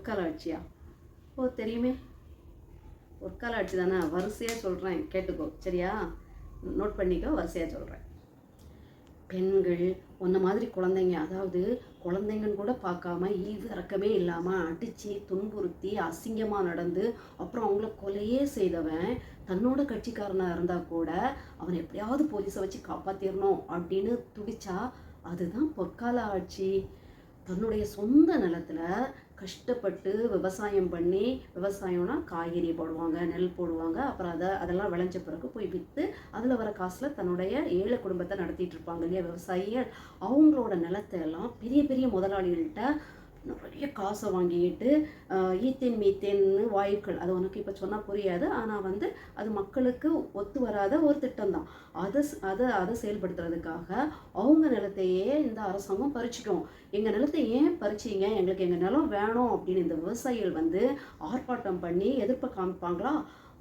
பொற்கால ஆட்சியா ஓ தெரியுமே. பொற்கால ஆட்சி தானே வரிசையாக சொல்கிறேன் கேட்டுக்கோ. சரியா? நோட் பண்ணிக்கோ வரிசையாக சொல்கிறேன் பெண்கள் உன்ன மாதிரி குழந்தைங்க அதாவது குழந்தைங்கன்னு கூட பார்க்காம ஈவு இறக்கமே இல்லாமல் அடித்து துன்புறுத்தி அசிங்கமாக நடந்து அப்புறம் அவங்கள கொலையே செய்தவன் தன்னோட கட்சிக்காரனாக இருந்தால் கூட அவனை எப்படியாவது போலீஸை வச்சு காப்பாற்றிடணும் அப்படின்னு துடிச்சா அதுதான் பொற்கால ஆட்சி. தன்னுடைய சொந்த நிலத்தில் கஷ்டப்பட்டு விவசாயம் பண்ணி விவசாயம்னா காய்கறி போடுவாங்க நெல் போடுவாங்க. அப்புறம் அதை அதெல்லாம் விளைஞ்ச பிறகு போய் விற்று அதில் வர காசில் தன்னுடைய ஏழை குடும்பத்தை நடத்திட்டு இருப்பாங்க இல்லையா விவசாயிகள். அவங்களோட நிலத்தை எல்லாம் பெரிய பெரிய முதலாளிகள்கிட்ட நிறைய காசை வாங்கிட்டு ஈத்தேன் மீத்தேன்னு வாயுக்கள் அது உனக்கு இப்போ சொன்னால் புரியாது. ஆனால் வந்து அது மக்களுக்கு ஒத்து வராத ஒரு திட்டம் தான் அதை அதை அதை செயல்படுத்துறதுக்காக அவங்க நிலத்தையே இந்த அரசாங்கம் பறிச்சிக்கும். எங்கள் நிலத்தை ஏன் பறிச்சீங்க? எங்களுக்கு எங்கள் நிலம் வேணும் அப்படின்னு இந்த விவசாயிகள் வந்து ஆர்ப்பாட்டம் பண்ணி எதிர்ப்பை காமிப்பாங்களா?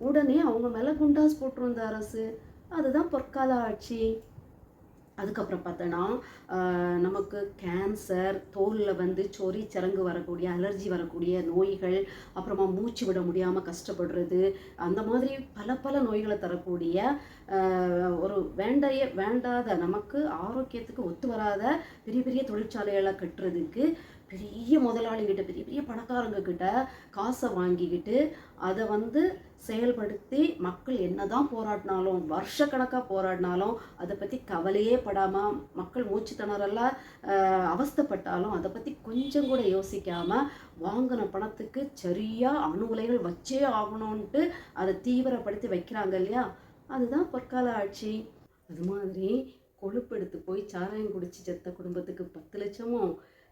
உடனே அவங்க மேலே குண்டாஸ் போட்டிருந்த இந்த அரசு. அதுதான் பொற்கால ஆட்சி. அதுக்கப்புறம் பார்த்தோன்னா நமக்கு கேன்சர் தோலில் வந்து சொறி சிறங்கு வரக்கூடிய அலர்ஜி வரக்கூடிய நோய்கள் அப்புறமா மூச்சு விட முடியாமல் கஷ்டப்படுறது அந்த மாதிரி பல பல நோய்களை தரக்கூடிய ஒரு வேண்டைய வேண்டாத நமக்கு ஆரோக்கியத்துக்கு ஒத்து வராத பெரிய பெரிய தொழிற்சாலைகளை கட்டுறதுக்கு பெரிய முதலாளிகிட்ட பெரிய பெரிய பணக்காரங்க கிட்ட காசை வாங்கிக்கிட்டு அதை வந்து செயல்படுத்தி மக்கள் என்னதான் போராடினாலும் வருஷக்கணக்காக போராடினாலும் அதை பற்றி கவலையே படாமல் மக்கள் மூச்சு திணறலாம் அவஸ்தப்பட்டாலும் அவஸ்தைப்பட்டாலும் அதை பற்றி கொஞ்சம் கூட யோசிக்காமல் வாங்கின பணத்துக்கு சரியாக அணு உலைகள் வச்சே ஆகணும்ன்ட்டு அதை தீவிரப்படுத்தி வைக்கிறாங்க இல்லையா? அதுதான் பொற்கால ஆட்சி. அது மாதிரி கொழுப்பெடுத்து போய் சாராயம் குடிச்சு செத்த குடும்பத்துக்கு பத்து லட்சமும்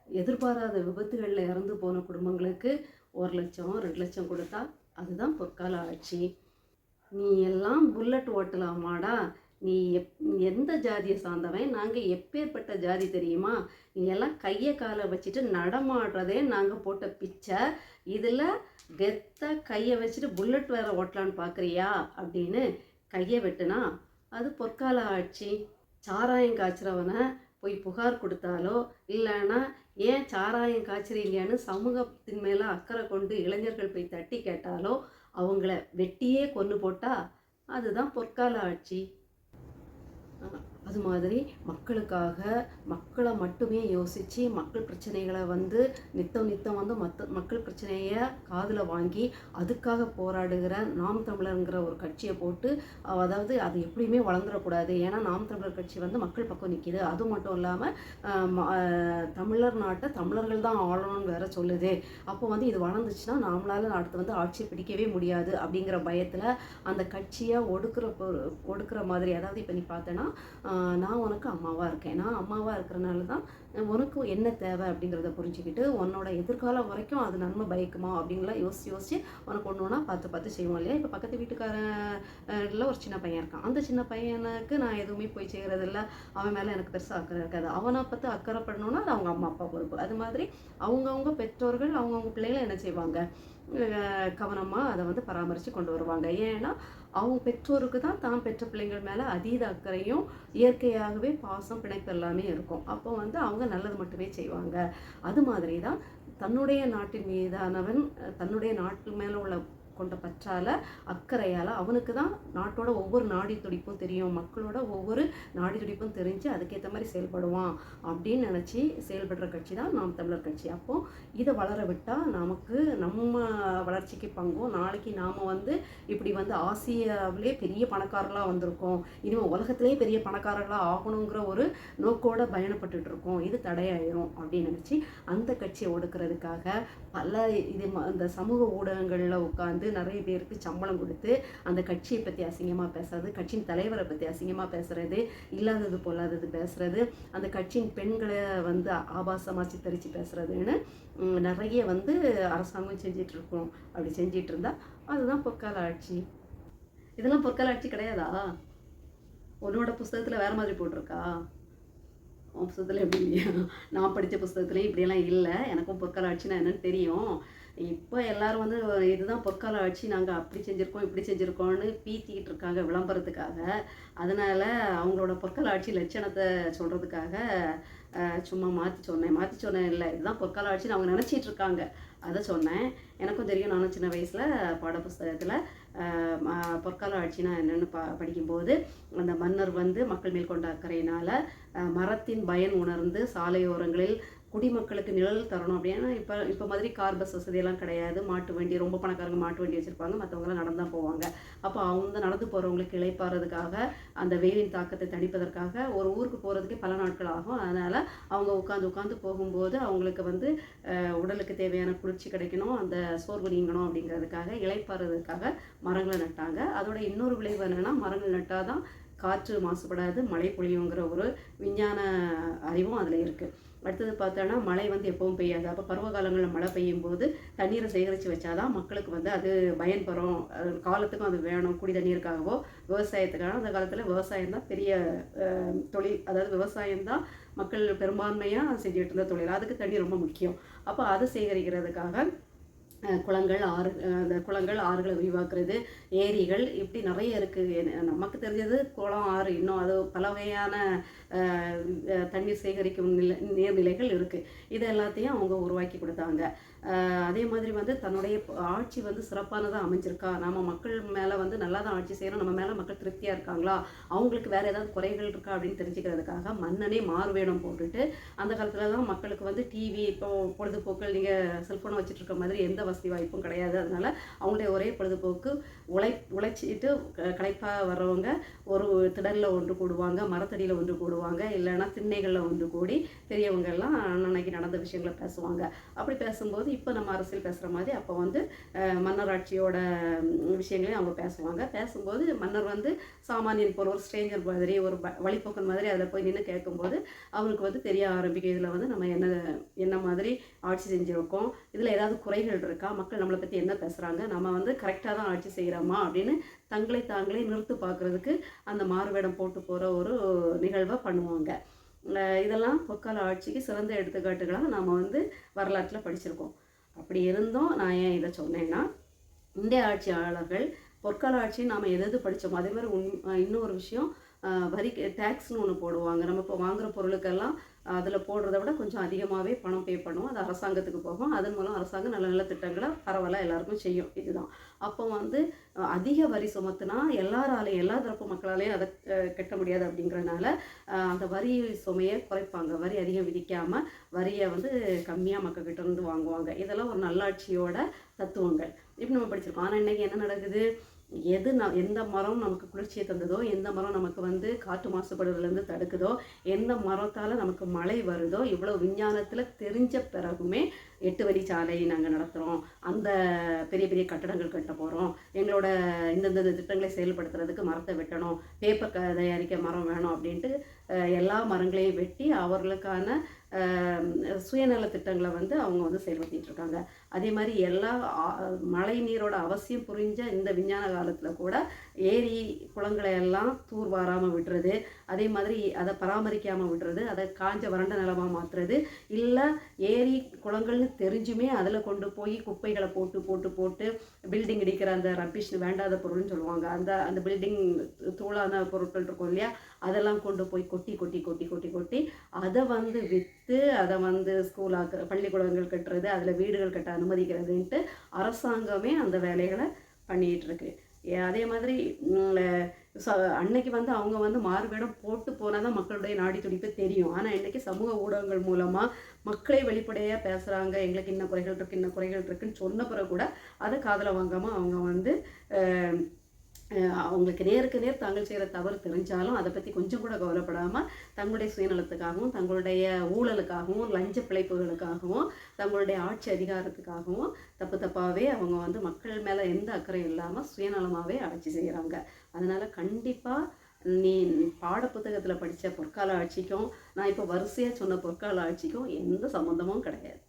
எதிர்பாராத விபத்துகளில் இறந்து போன குடும்பங்களுக்கு ஒரு லட்சம் ரெண்டு லட்சம் கொடுத்தா அதுதான் பொற்கால ஆட்சி. நீ எல்லாம் புல்லட் ஓட்டலாமாடா? நீ எப் எந்த ஜாதியை சார்ந்தவன்? நாங்கள் எப்பேற்பட்ட ஜாதி தெரியுமா? நீ எல்லாம் கையை காலை வச்சுட்டு நடமாடுறதே நாங்கள் போட்ட பிச்சை. இதில் கெத்தாக கையை வச்சுட்டு புல்லட் வேற ஓட்டலான்னு பார்க்குறியா அப்படின்னு கையை வெட்டுனா அது பொற்கால ஆட்சி. சாராயம் காய்ச்சிறவனை போய் புகார் கொடுத்தாலோ இல்லைன்னா ஏன் சாராயம் காய்ச்சிறீங்கன்னு சமூகத்தின் மேலே அக்கறை கொண்டு இளைஞர்கள் போய் தட்டி கேட்டாலோ அவங்கள வெட்டியே கொன்று போட்டால் அதுதான் பொற்கால ஆட்சி. அது மாதிரி மக்களுக்காக மக்களை மட்டுமே யோசித்து மக்கள் பிரச்சனைகளை வந்து நித்தம் நித்தம் வந்து மத்த மக்கள் பிரச்சனையை காதில் வாங்கி அதுக்காக போராடுகிற நாம் தமிழருங்கிற ஒரு கட்சியை போட்டு அதாவது அது எப்படியுமே வளர்ந்துடக்கூடாது. ஏன்னா நாம் தமிழர் கட்சி வந்து மக்கள் பக்கம் நிற்கிது அது மட்டும் இல்லாமல் தமிழர் நாட்டை தமிழர்கள் தான் ஆளணும்னு வேற சொல்லுது. அப்போ வந்து இது வளர்ந்துச்சுன்னா நாமளால் அடுத்து வந்து ஆட்சியை பிடிக்கவே முடியாது அப்படிங்கிற பயத்தில் அந்த கட்சியை ஒடுக்குற பொ- ஒடுக்குற மாதிரி அதாவது இப்போ நீ பார்த்தேன்னா நான் உனக்கு அம்மாவாக இருக்கேன். நான் அம்மாவாக இருக்கிறனால தான் உனக்கு என்ன தேவை அப்படிங்கிறத புரிஞ்சுக்கிட்டு உன்னோட எதிர்காலம் வரைக்கும் அது நன்மை பயக்குமா அப்படிங்கலாம் யோசிச்சு யோசிச்சு உனக்கு ஒன்று ஒன்றா பார்த்து பார்த்து செய்வோம் இல்லையா? இப்போ பக்கத்து வீட்டுக்காரில் ஒரு சின்ன பையன் இருக்கான். அந்த சின்ன பையனுக்கு நான் எதுவுமே போய் செய்கிறதில்ல அவன் மேலே எனக்கு பெருசாக அக்கறை இருக்காது. அவனை பார்த்து அக்கறைப்படணும்னா அது அவங்க அம்மா அப்பா பொறுப்பு. அது மாதிரி அவங்கவுங்க பெற்றோர்கள் அவங்கவுங்க பிள்ளைகளை என்ன செய்வாங்க? கவனமாக அதை வந்து பராமரித்து கொண்டு வருவாங்க. ஏன்னா அவங்க பெற்றோருக்கு தான் தான் பெற்ற பிள்ளைங்கள் மேலே அதீத அக்கறையும் இயற்கையாகவே பாசம் பிணைப்பு எல்லாமே இருக்கும். அப்போ வந்து அவங்க நல்லது மட்டுமே செய்வாங்க. அது மாதிரி தான் தன்னுடைய நாட்டின் மீதானவன் தன்னுடைய நாட்டு மேலே உள்ள கொண்ட பற்றால அக்கறையால் அவனுக்கு தான் நாட்டோட ஒவ்வொரு நாடி துடிப்பும் தெரியும். மக்களோட ஒவ்வொரு நாடி துடிப்பும் தெரிஞ்சு அதுக்கேற்ற மாதிரி செயல்படுவான் அப்படின்னு நினச்சி செயல்படுற கட்சி தான் நாம் தமிழர் கட்சி. அப்போது இதை வளர விட்டால் நமக்கு நம்ம வளர்ச்சிக்கு பங்கும் நாளைக்கு நாம் வந்து இப்படி வந்து ஆசியாவிலே பெரிய பணக்காரர்களாக வந்திருக்கோம். இனிமேல் உலகத்திலே பெரிய பணக்காரர்களாக ஆகணுங்கிற ஒரு நோக்கோட பயணப்பட்டுட்டு இருக்கோம். இது தடையாயிரும் அப்படின்னு நினச்சி அந்த கட்சியை ஒடுக்கிறதுக்காக பல இது ம- இந்த சமூக ஊடகங்களில் உட்காந்து நிறைய பேருக்கு சம்பளம் கொடுத்து அந்த கட்சியை பற்றி அசிங்கமாக பேசுறது கட்சியின் தலைவரை பற்றி அசிங்கமாக பேசுறது இல்லாதது பொல்லாதது பேசுறது அந்த கட்சியின் பெண்களை வந்து ஆபாசமாக சித்தரித்து பேசுறதுன்னு நிறைய வந்து அரசாங்கம் செஞ்சிட்டு இருக்கோம் அப்படி செஞ்சிட்டு இருந்தா அதுதான் பொற்கால ஆட்சி இதெல்லாம் பொற்கால ஆட்சி கிடையாதா? உன்னோட புஸ்தகத்தில் வேற மாதிரி போட்டிருக்கா? உன் புஸ்தகத்தில் எப்படி நான் படித்த புஸ்தகத்துலேயும் இப்படியெல்லாம் இல்லை. எனக்கும் பொற்கால ஆட்சினா என்னன்னு தெரியும். இப்போ எல்லாரும் வந்து இதுதான் பொற்கால ஆட்சி நாங்கள் அப்படி செஞ்சுருக்கோம் இப்படி செஞ்சுருக்கோம்னு பீத்திக்கிட்டு இருக்காங்க விளம்பரத்துக்காக. அதனால் அவங்களோட பொற்கால ஆட்சி லட்சணத்தை சொல்கிறதுக்காக சும்மா மாற்றி சொன்னேன். மாற்றி சொன்னேன் இல்லை இதுதான் பொற்கால ஆட்சின்னு அவங்க நினச்சிட்டு இருக்காங்க. அதை சொன்னேன். எனக்கும் தெரியும் நானும் சின்ன வயசில் பாடப்புஸ்தகத்தில் பொற்கால ஆட்சினா என்னென்னு பா படிக்கும்போது அந்த மன்னர் வந்து மக்கள் மேல் கொண்ட அக்கறையினால் மரத்தின் பயன் உணர்ந்து சாலையோரங்களில் குடிமக்களுக்கு நிழல் தரணும் அப்படின்னா இப்போ இப்போ மாதிரி கார் பஸ் வசதியெல்லாம் கிடையாது. மாட்டு வண்டி ரொம்ப பணக்காரங்க மாட்டு வண்டி வச்சுருப்பாங்க. மற்றவங்களாம் நடந்து தான் போவாங்க. அப்போ அவங்க நடந்து போகிறவங்களுக்கு இழைப்பாடுறதுக்காக அந்த வெயிலின் தாக்கத்தை தணிப்பதற்காக ஒரு ஊருக்கு போகிறதுக்கே பல நாட்கள் ஆகும். அதனால் அவங்க உட்காந்து உட்காந்து போகும்போது அவங்களுக்கு வந்து உடலுக்கு தேவையான குளிர்ச்சி கிடைக்கணும். அந்த சோர்வு நீங்கணும் அப்படிங்கிறதுக்காக இழைப்பாடுறதுக்காக மரங்களை நட்டாங்க. அதோட இன்னொரு விளைவு என்னென்னா மரங்கள் நட்டால் தான் காற்று மாசுபடாது மழை பொழியுங்கிற ஒரு விஞ்ஞான அறிவும் அதில் இருக்குது அடுத்தது பார்த்தோன்னா மழை வந்து எப்பவும் பெய்யாது. அப்போ பருவ காலங்களில் மழை பெய்யும் போது தண்ணீரை சேகரித்து வச்சாதான் மக்களுக்கு வந்து அது பயன்பெறும். காலத்துக்கும் அது வேணும் குடி தண்ணீருக்காகவோ விவசாயத்துக்காக. அந்த காலத்தில் விவசாயம் தான் பெரிய தொழில். அதாவது விவசாயம் தான் மக்கள் பெரும்பான்மையாக செஞ்சுட்டு இருந்த தொழில். அதுக்கு தண்ணி ரொம்ப முக்கியம். அப்போ அதை சேகரிக்கிறதுக்காக குளங்கள் ஆறு அந்த குளங்கள் ஆறுகளை விரிவாக்குறது ஏரிகள் இப்படி நிறைய இருக்குது நமக்கு தெரிஞ்சது குளம் ஆறு இன்னும் அது பல வகையான தண்ணீர் சேகரிக்கும் நிலை நீர்நிலைகள் இருக்குது இது எல்லாத்தையும் அவங்க உருவாக்கி கொடுத்தாங்க. அதே மாதிரி வந்து தன்னுடைய ஆட்சி வந்து சிறப்பானதாக அமைஞ்சிருக்கா? நம்ம மக்கள் மேலே வந்து நல்லா தான் ஆட்சி செய்கிறோம் நம்ம மேலே மக்கள் திருப்தியாக இருக்காங்களா? அவங்களுக்கு வேறு ஏதாவது குறைகள் இருக்கா அப்படின்னு தெரிஞ்சுக்கிறதுக்காக மன்னனே மாறுவேடம் போட்டுட்டு அந்த காலத்தில் தான் மக்களுக்கு வந்து டிவி இப்போ பொழுதுபோக்கள் நீங்கள் செல்ஃபோனை வச்சுட்டு இருக்க மாதிரி எந்த வசதி வாய்ப்பும் கிடையாது. அதனால் அவங்களுடைய ஒரே பொழுதுபோக்கு உழை உழைச்சிட்டு களைப்பாக வர்றவங்க ஒரு திடலில் ஒன்று கூடுவாங்க மரத்தடியில் ஒன்று கூடுவாங்க. இல்லைன்னா திண்ணைகளில் வந்து கூடி பெரியவங்க எல்லாம் அன்னைக்கு நடந்த விஷயங்களை பேசுவாங்க. அப்படி பேசும்போது இப்போ நம்ம அரசியல் பேசுகிற மாதிரி அப்போ வந்து மன்னர் ஆட்சியோட விஷயங்களையும் அவங்க பேசுவாங்க. பேசும்போது மன்னர் வந்து சாமானியன் போல் ஒரு ஸ்ட்ரேஞ்சர் மாதிரி ஒரு வழிபோக்கன் மாதிரி அதில் போய் நின்று கேட்கும்போது அவருக்கு வந்து தெரிய ஆரம்பிக்கும். இதில் வந்து நம்ம என்ன என்ன மாதிரி ஆட்சி செஞ்சுருக்கோம்? இதில் ஏதாவது குறைகள் இருக்கா? மக்கள் நம்மளை பற்றி என்ன பேசுகிறாங்க நம்ம வந்து கரெக்டாக தான் ஆட்சி செய்கிறோமா அப்படின்னு தங்களை தாங்களே நிறுத்து பார்க்குறதுக்கு அந்த மாறுவேடம் போட்டு போகிற ஒரு நிகழ்வை பண்ணுவாங்க. இதெல்லாம் பொற்கால ஆட்சிக்கு சிறந்த எடுத்துக்காட்டுகளாக நாம் வந்து வரலாற்றில் படிச்சிருக்கோம். அப்படி இருந்தும் நான் ஏன் இதை சொன்னேன்னா இந்திய ஆட்சியாளர்கள் பொற்கால ஆட்சி நாம் எது எது அதே மாதிரி உண் இன்னொரு விஷயம் வரி டேக்ஸ்னு ஒன்று போடுவாங்க. நம்ம இப்போ வாங்குகிற பொருளுக்கெல்லாம் அதில் போடுறத விட கொஞ்சம் அதிகமாகவே பணம் பே பண்ணுவோம். அது அரசாங்கத்துக்கு போகும். அதன் மூலம் அரசாங்கம் நல்ல நல்ல திட்டங்களை பரவாயில்ல எல்லாருக்கும் செய்யும். இதுதான். அப்போ வந்து அதிக வரி சுமத்துனா எல்லாராலையும் எல்லா தரப்பு மக்களாலையும் அதை கட்ட முடியாது அப்படிங்கிறனால அந்த வரி சுமையை குறைப்பாங்க. வரி அதிகம் விதிக்காமல் வரியை வந்து கம்மியாக மக்கள்கிட்ட இருந்து வாங்குவாங்க. இதெல்லாம் ஒரு நல்லாட்சியோட தத்துவங்கள். இப்போ நம்ம படிச்சிருக்கோம். ஆனால் இன்றைக்கி என்ன நடக்குது? எது ந எந்த மரம் நமக்கு குளிர்ச்சியை தந்ததோ எந்த மரம் நமக்கு வந்து காற்று மாசுபடுறதுலேருந்து தடுக்குதோ எந்த மரத்தால் நமக்கு மழை வருதோ இவ்வளோ விஞ்ஞானத்தில் தெரிஞ்ச பிறகுமே எட்டு வரி சாலை நாங்கள் நடத்துகிறோம் அந்த பெரிய பெரிய கட்டடங்கள் கட்ட போகிறோம் எங்களோட இந்தந்த திட்டங்களை செயல்படுத்துறதுக்கு மரத்தை வெட்டணும். பேப்பர் க தயாரிக்க மரம் வேணும் அப்படின்ட்டு எல்லா மரங்களையும் வெட்டி அவர்களுக்கான சுயநல திட்டங்களை வந்து அவங்க வந்து செயல்படுத்திகிட்டு இருக்காங்க. அதே மாதிரி எல்லா மழை நீரோட அவசியம் புரிஞ்ச இந்த விஞ்ஞான காலத்தில் கூட ஏரி குளங்களை எல்லாம் தூர் வாராமல் விடுறது அதே மாதிரி அதை பராமரிக்காமல் விடுறது அதை காஞ்ச வறண்ட நிலமாக மாற்றுறது இல்லை ஏரி குளங்கள்னு தெரிஞ்சுமே அதில் கொண்டு போய் குப்பைகளை போட்டு போட்டு போட்டு பில்டிங் இடிக்கிற அந்த ரப்பிஷ் வேண்டாத பொருள்னு சொல்லுவாங்க. அந்த அந்த பில்டிங் தூளான பொருட்கள் இருக்கும் இல்லையா? அதெல்லாம் கொண்டு போய் கொட்டி கொட்டி கொட்டி கொட்டி கொட்டி அதை வந்து விற்று அதை வந்து ஸ்கூலாக பள்ளிக்கூடங்கள் கட்டுறது அதில் வீடுகள் கட்ட அனுமதிக்கிறதுன்ட்டு அரசாங்கமே அந்த வேலைகளை பண்ணிகிட்ருக்கு. அதே மாதிரி அன்னைக்கு வந்து அவங்க வந்து மாறுவேடம் போட்டு போனால் தான் மக்களுடைய நாடி துடிப்பு தெரியும். ஆனால் இன்றைக்கி சமூக ஊடகங்கள் மூலமாக மக்களே வெளிப்படையாக பேசுகிறாங்க எங்களுக்கு இன்ன குறைகள் இருக்குது இன்ன குறைகள் இருக்குதுன்னு சொன்ன பிறகு கூட அதை காதலை வாங்காமல் அவங்க வந்து அவங்களுக்கு நேருக்கு நேர் தாங்கள் செய்கிற தவறு தெரிஞ்சாலும் அதை பற்றி கொஞ்சம் கூட கவலைப்படாமல் தங்களுடைய சுயநலத்துக்காகவும் தங்களுடைய ஊழலுக்காகவும் லஞ்ச பிழைப்புகளுக்காகவும் தங்களுடைய ஆட்சி அதிகாரத்துக்காகவும் தப்பு தப்பாகவே அவங்க வந்து மக்கள் மேலே எந்த அக்கறையும் இல்லாமல் சுயநலமாகவே ஆட்சி செய்கிறாங்க அதனால் கண்டிப்பாக நீ பாடப்புத்தகத்தில் படித்த பொற்கால ஆட்சிக்கும் நான் இப்போ வரிசையாக சொன்ன பொற்கால ஆட்சிக்கும் எந்த சம்மந்தமும் கிடையாது.